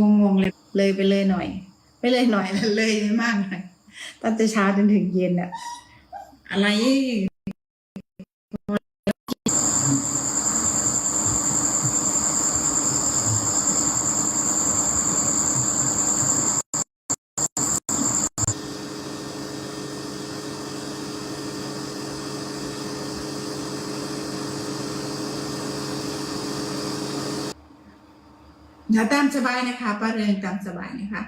งงงเลยเลยไปเลยหน่อย ไม่เลยหน่อยเลยไม่มากหน่อยตั้งแต่เช้าจนถึงเย็นอะอะไร นะตามสบายนะคะป้าเรืองตามสบายนะคะ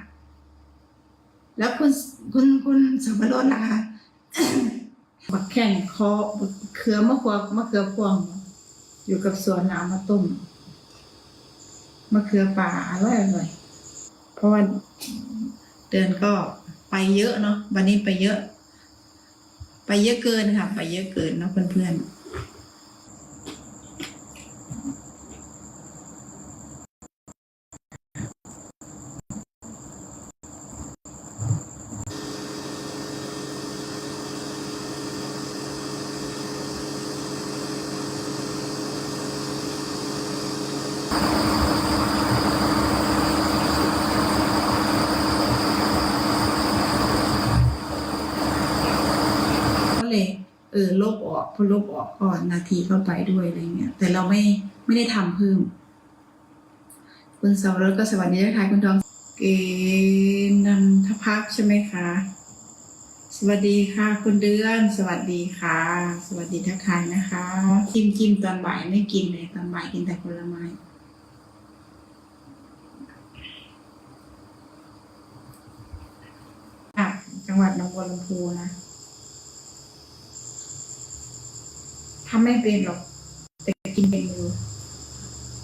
แล้วคุณคุณคุณสมรสล่ะคะบักแข่งคอเขือมะขวมะเขือพวง อยู่กับสวนน้ำมาต้มมะเขือป่าอร่อยอร่อยเพราะว่าเดือนก็ไปเยอะเนาะวันนี้ไปเยอะ ไปเยอะเกินค่ะ ไปเยอะเกินเนาะเพื่อนๆ ก็เลยเออลบออกพอลบออกก่อนนาทีก็ไปด้วยอะไรเงี้ยแต่เราไม่ไม่ได้ทำเพิ่ม คุณสาวรถก็สวัสดีนะคะคุณทองเกนันทพักใช่ไหมคะ สวัสดีค่ะ คุณเดือน สวัสดีค่ะ สวัสดีทักทายนะคะกินกินตอนบ่ายไม่กินเลยตอนบ่ายกินแต่ผลไม้อะจังหวัดหนองบัวลำพูนะ ทำไม่เป็นหรอก แต่กินเป็นอยู่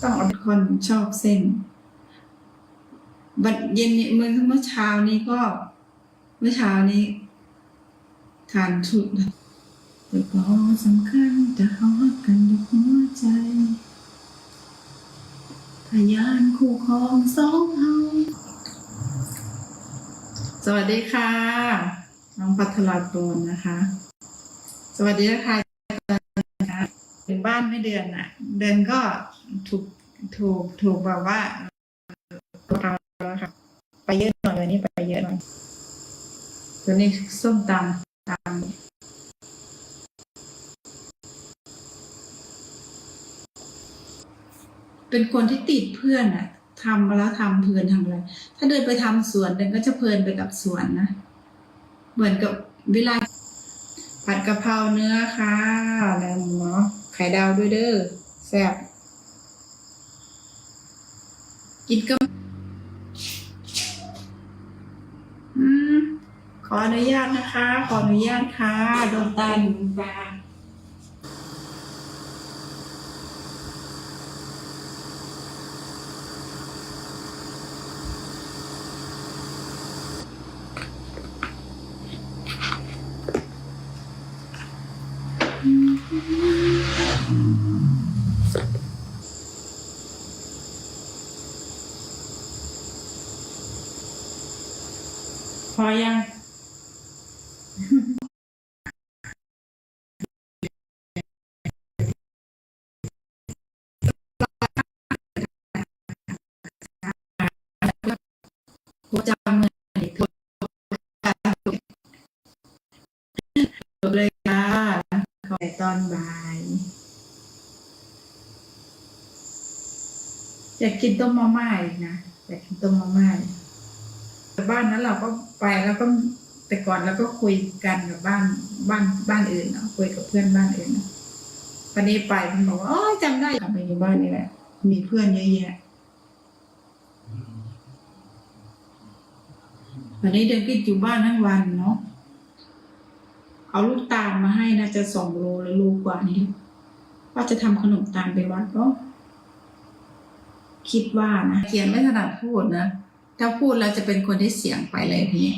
ต้องอาเป็นคนชอบเส้นบัดเย็นนี้เมื่อเมื่อเช้านี้ก็ เมื่อเช้านี้ทานชุดแต่ก็สำคัญจะเขารักกันด้วยหัวใจพยานคู่ครองสองเฮาสวัสดีค่ะ น้องพัทรากรนะคะ สวัสดีนะคะ ถึงบ้านไม่เดือนอะ เดือนก็ถูกถูกถูกแบบว่าเราแล้วค่ะไปเยอะหน่อยวันนี้ไปเยอะหน่อยตัวนี้ส้มตำตำเป็นคนที่ติดเพื่อนอะทำมาแล้วทำเพลินทำอะไร ถ้าเดินไปทำสวนเดินก็จะเพลินไปกับสวนนะ เหมือนกับเวลาผัดกะเพราเนื้อค่ะแล้วเนาะ ไข่ดาวด้วยเด้อแซ่บกินก็อืมขออนุญาตนะคะ ขออนุญาตค่ะโดนตาหนึ่งปลา พอยังหัวจำเงินเด็กทุกเลยค่ะขอตอนบ่าย อยากกินต้มมาม่าอีกนะอยากกินต้มมาม่าแต่บ้านนั้นเราก็ไปแล้วก็แต่ก่อนเราก็คุยกันกับบ้านบ้านบ้านอื่นเนาะคุยกับเพื่อนบ้านอื่นเนาะวันนี้ไปมันบอกว่าอ๋อจำได้กลับไปอยู่บ้านนี่แหละ มีเพื่อนเยอะแยะวันนี้เดินกินอยู่บ้านทั้งวันเนาะเอาลูกตาลมาให้นะจะสองโลหรือโลกว่านี้ว่าจะทำขนมตาลไปวัดก็ คิดว่านะเขียนไม่ถนัดพูดนะถ้าพูดแล้วจะเป็นคนที่เสียงไปเลยทีนี้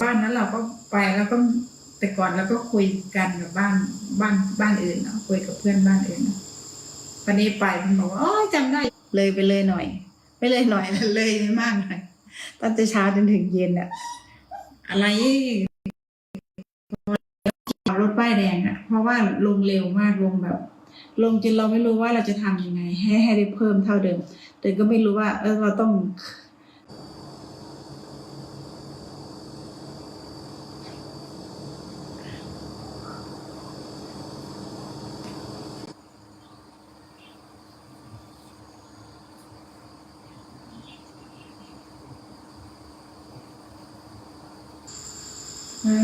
บ้านนั้นเราก็ไปแล้วก็แต่ก่อนเราก็คุยกันกับบ้านบ้านบ้านอื่นเนาะคุยกับเพื่อนบ้านอื่นเนาะวันนี้ไปมันบอกว่าอ๋อจำได้เลยไปเลยหน่อย ไม่เลยหน่อยเลยไม่มากหน่อยตั้งแต่เช้าจนถึงเย็นอะอะไร ว่าลงเร็วมากลงแบบ ลงจนเราไม่รู้ว่าเราจะทำยังไง ให้ให้ได้เพิ่มเท่าเดิม แต่ก็ไม่รู้ว่า เออเราต้องนะ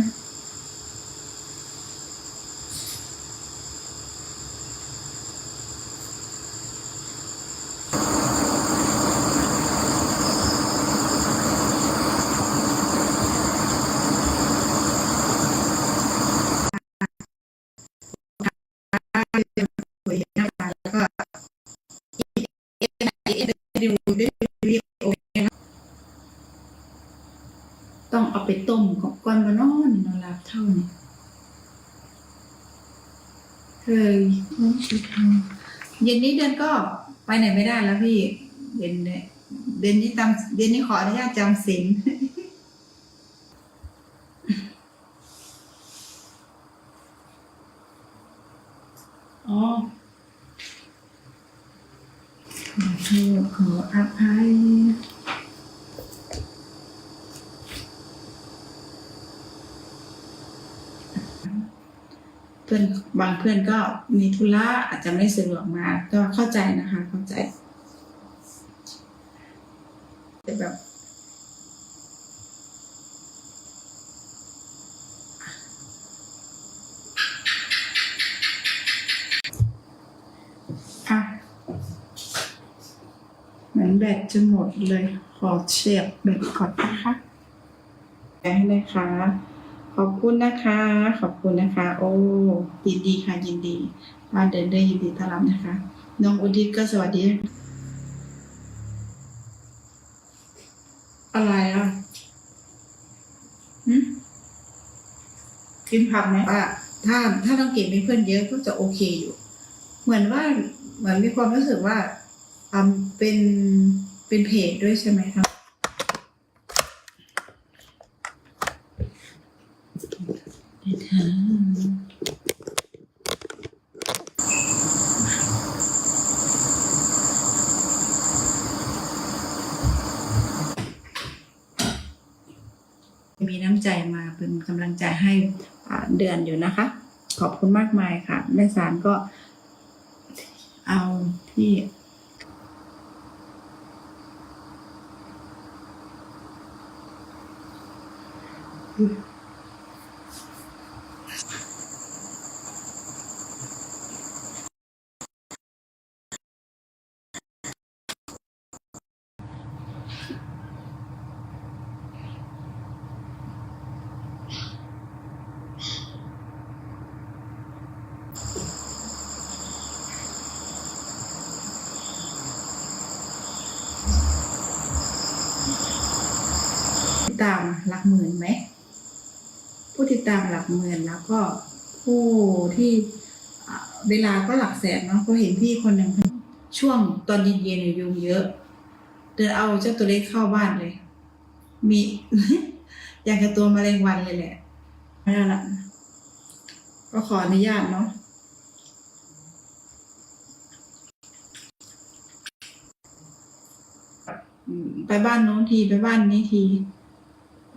สวยนะคะแล้วก็ดูด้วยวิดีโอต้อง เอาไปต้มกับก้อนมานอนนอนหลับเท่านี้เคยต้องชิทำเย็นนี้เดือนก็ไปไหนไม่ได้แล้วพี่ เดือนเนี่ยเดือนนี้จำเดือนนี้ขออนุญาตจำศีลอ๋อขอโทษขออภัย เพื่อนบางเพื่อนก็มีธุระอาจจะไม่สะดวกมา ก็เข้าใจนะคะ เข้าใจแต่แบบอะเหมือนแบตจะหมดเลย ขอเชียบแบตก่อนนะคะแบตให้นะคะ ขอบคุณนะคะ ขอบคุณนะคะ โอ้ยินดีค่ะ ยินดีบ้านเดินได้ยินดีต้อนรับนะคะ น้องอุดิตก็สวัสดี อะไรอะหืมกินผักไหมอะถ้าถ้าต้องเก็บมีเพื่อนเยอะก็จะโอเคอยู่ เหมือนว่าเหมือนมีความรู้สึกว่าทำเป็นเป็นเพจด้วยใช่ไหมคะมีน้ำใจมาเป็นกำลัง ให้เดือนอยู่นะคะ ขอบคุณมากมายค่ะ แม่สารก็เอาที่ ติดตามหลักหมื่นไหม ผู้ติดตามหลักหมื่นแล้วก็ผู้ที่เวลาก็หลักแสนเนาะก็เห็นพี่คนหนึ่งช่วงตอนเย็นๆเนี่ยยุงเยอะ เดินเอาเจ้าตัวเล็กเข้าบ้านเลย มีอย่างกับตัวแมลงวันเลยแหละไม่ได้ละก็ขออนุญาตเนาะไปบ้านโน้นทีไปบ้านนี้ที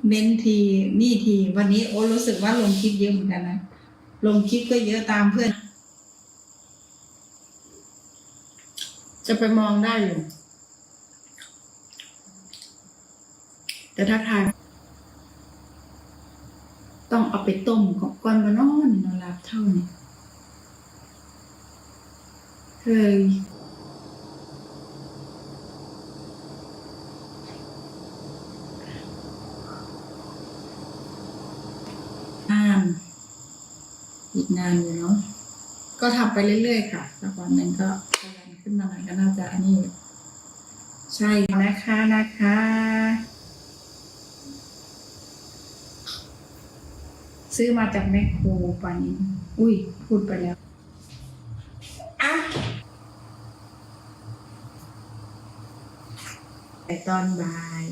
เม้นทีนี่ที วันนี้โอ้รู้สึกว่าลงคลิปเยอะเหมือนกันนะลงคลิปก็เยอะตามเพื่อน จะไปมองได้อยู่แต่ถ้าทายต้องเอาไปต้มกับก้อนมานอนนอนหลับเท่านี้เคย นาน อีกนานอยู่เนาะก็ทำไปเรื่อยๆค่ะสักวันหนึ่งก็ขยันขึ้นมาหน่อยก็น่าจะอันนี้ ใช่นะคะนะคะซื้อมาจากแมคโครปานินอุ้ย พูดไปแล้วอะแต่ตอนบ่าย